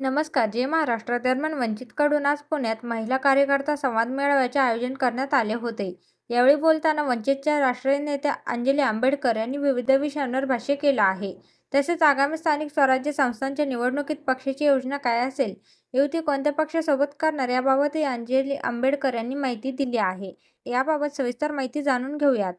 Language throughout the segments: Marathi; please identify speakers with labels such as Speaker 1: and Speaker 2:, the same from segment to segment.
Speaker 1: नमस्कार जे महाराष्ट्र दरम्यान वंचितकडून आज पुण्यात महिला कार्यकर्ता संवाद मेळाव्याचे आयोजन करण्यात आले होते. यावेळी बोलताना वंचितच्या राष्ट्रीय नेत्या अंजली आंबेडकर यांनी विविध विषयांवर भाष्य केलं आहे. तसेच आगामी स्थानिक स्वराज्य संस्थांच्या निवडणुकीत पक्षाची योजना काय असेल युती कोणत्या पक्षासोबत करणार याबाबतही अंजली आंबेडकर यांनी माहिती दिली आहे. याबाबत सविस्तर माहिती जाणून घेऊयात.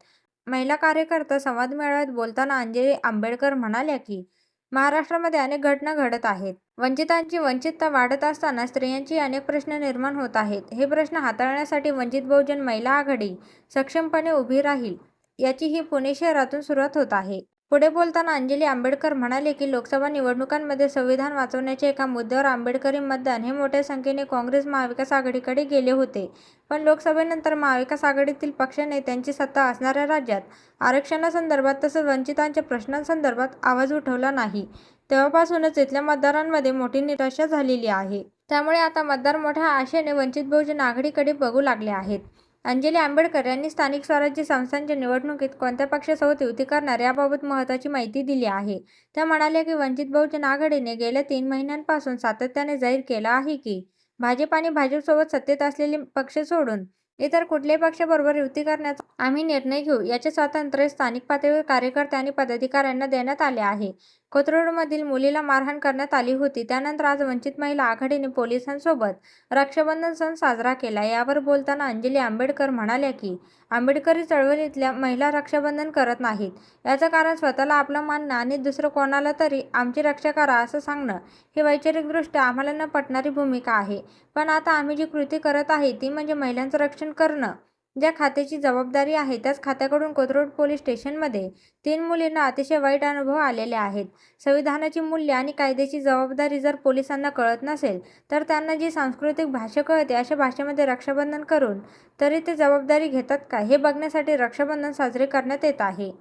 Speaker 1: महिला कार्यकर्ता संवाद मेळाव्यात बोलताना अंजली आंबेडकर म्हणाल्या की महाराष्ट्रामध्ये अनेक घटना घडत आहेत. वंचितांची वंचितता वाढत असताना स्त्रियांची अनेक प्रश्न निर्माण होत आहेत. हे प्रश्न हाताळण्यासाठी वंचित बहुजन महिला आघाडी सक्षमपणे उभी राहील याची ही पुणे शहरातून सुरुवात होत आहे. पुढे बोलताना अंजली आंबेडकर म्हणाले की लोकसभा निवडणुकांमध्ये संविधान वाचवण्याच्या एका मुद्द्यावर आंबेडकरी मतदान हे मोठ्या संख्येने काँग्रेस महाविकास आघाडीकडे गेले होते. पण लोकसभेनंतर महाविकास आघाडीतील पक्षनेत्यांची सत्ता असणाऱ्या राज्यात आरक्षणासंदर्भात तसंच वंचितांच्या प्रश्नांसंदर्भात आवाज उठवला नाही. तेव्हापासूनच इथल्या मतदारांमध्ये मोठी निराशा झालेली आहे. त्यामुळे आता मतदार मोठ्या आशेने वंचित बहुजन आघाडीकडे बघू लागले आहेत. अंजली आंबेडकर यांनी स्थानिक स्वराज्य संस्थांच्या निवडणुकीत कोणत्या पक्षासोबत युती करणार याबाबत महत्त्वाची माहिती दिली आहे. त्या म्हणाल्या की वंचित बहुजन आघाडीने गेल्या तीन महिन्यांपासून सातत्याने जाहीर केला आहे की भाजप आणि भाजपसोबत सत्तेत असलेले पक्ष सोडून इतर कुठल्याही पक्षाबरोबर युती करण्याचा आम्ही निर्णय घेऊ याचे स्वातंत्र्य स्थानिक पातळीवर कार्यकर्ते आणि पदाधिकाऱ्यांना देण्यात आले आहे. कोथरूडमधील मुलीला मारहाण करण्यात आली होती त्यानंतर आज वंचित महिला आघाडीने पोलिसांसोबत रक्षाबंधन सण साजरा केला. यावर बोलताना अंजली आंबेडकर म्हणाल्या की आंबेडकरी चळवळीतल्या महिला रक्षाबंधन करत नाहीत. याचं कारण स्वतःला आपलं मानणं आणि दुसरं कोणाला तरी आमची रक्षा करा असं सांगणं ही वैचारिकदृष्ट्या आम्हाला न पटणारी भूमिका आहे. पण आता आम्ही जी कृती करत आहे ती म्हणजे महिलांचं रक्षण करणं. ज्या खात्याची जबाबदारी आहे त्याच खात्याकडून कोथरूड पोलीस स्टेशनमध्ये तीन मुलींना अतिशय वाईट अनुभव आलेले आहेत. संविधानाची मूल्य आणि कायद्याची जबाबदारी जर पोलिसांना कळत नसेल तर त्यांना जी सांस्कृतिक भाषा कळते अशा भाषेमध्ये रक्षाबंधन करून तरी ते जबाबदारी घेतात का? हे बघण्यासाठी रक्षाबंधन साजरे करण्यात येत आहे.